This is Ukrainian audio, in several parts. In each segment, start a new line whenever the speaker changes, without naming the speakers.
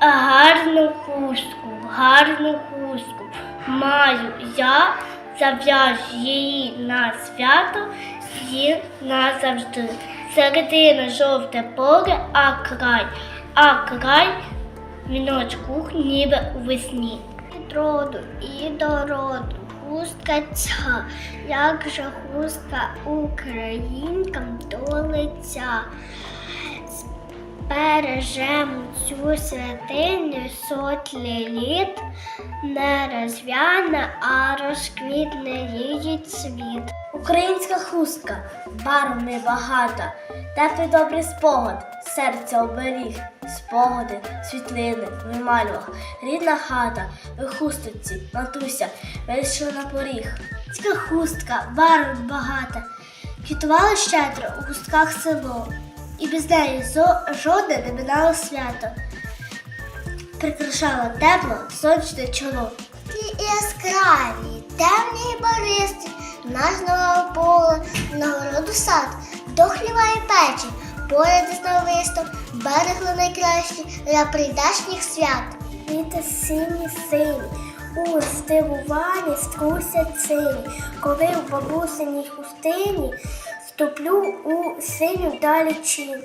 гарну хустку, гарну хустку. Маю я зав'яжу її на свято, її назавжди. Середина жовте поле, а край, а край віночку ніби у весні. Від роду і до роду хустка ця, як же хустка українкам до лиця. Бережемо цю святиню сотлі літ, не розв'яне, а розквітне її цвіт. Українська хустка, барв небагато, теплий добрий спогад, серця оберіг, спогади, світлини, вималював, рідна хата, ви хусточці, матуся, вийшла на поріг. Ця хустка, барв багата, квітувало щедро у хустках село, і без неї жодне не минало свято. Прикрашала тепло сонячне чоло. І яскраві, темні і баристі, наш нове поле, нагороду сад, до хліва і печі, поряд із навистом, берегли найкращі для прийдешніх свят. Віти сині сині, у здивуванні струсять сині, коли в бабусиній хустині ступлю у синю далечінь.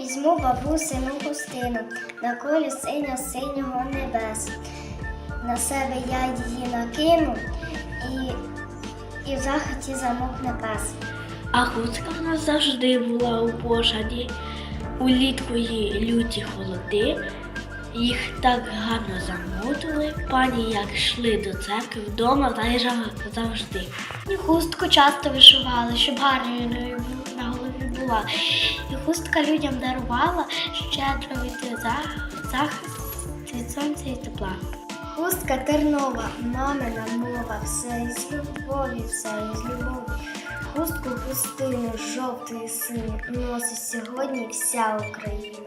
Візьму бабусину хустину, на колі синьо синього небес. На себе я її накину і, і в захваті замовкне пес.
А хустка в нас завжди була у пошаді. Улітку її люті холоди. Їх так гарно замотили. Пані як йшли до церкви вдома та й завжди.
І хустку часто вишивали, щоб гарною на голові була. І хустка людям дарувала щедро від захист від сонця і тепла. Хустка тернова, мамина мова, все із любові, все із любові. Хустку пустину, жовтої синю носить сьогодні вся Україна.